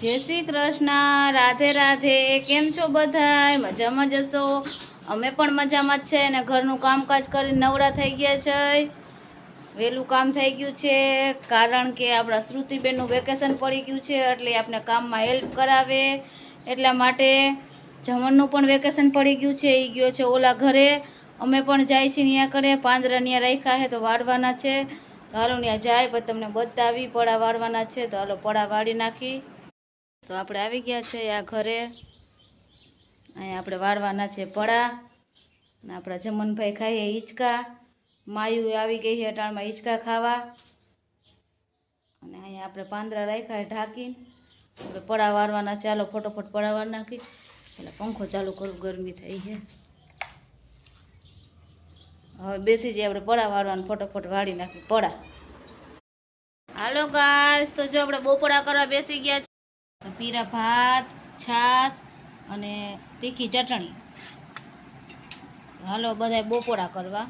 જય શ્રી કૃષ્ણ, રાધે રાધે, કેમ છો બધાય? મજામાં જશો અમે પણ મજામાં જ છે અને ઘરનું કામકાજ કરીને નવરા થઈ ગયા છે. વહેલું કામ થઈ ગયું છે, કારણ કે આપણા શ્રુતિબેનનું વેકેશન પડી ગયું છે, એટલે આપણે કામમાં હેલ્પ કરાવે. એટલા માટે જમણનું પણ વેકેશન પડી ગયું છે એ ગયો છે ઓલા ઘરે. અમે પણ જાય છીએ ત્યાં કરે પાંદરા ત્યાં રાખ્યા છે તો વાળવાના છે. તો હાલો ત્યાં જાય, પછી તમને બતાવી પડા વાળવાના છે, તો હાલો પડા વાળી નાખી. તો આપણે આવી ગયા છે આ ઘરે. અહીંયા આપણે વાળવાના છે પડા. અને આપણા જમનભાઈ ખાઈએ હિંચકા. માયુ આવી ગઈ છે અટાણમાં હિંચકા ખાવા. અને અહીંયા આપણે પાંદરા રાખ્યા ઢાંકીને. આપણે પડા વાળવાના ચાલો ફટોફટ પડા વાર નાખી એટલે પંખો ચાલુ કરું, ગરમી થઈ છે. હવે બેસી જઈએ આપણે પડા વાળવાનું ફટોફટ વાળી નાખી પડા. હાલો ગાય તો જો આપણે બોપડા કરવા બેસી ગયા છે પીરા ભાત છાશ અને તીખી ચટણી. તો હાલો બધાય બપોરા કરવા.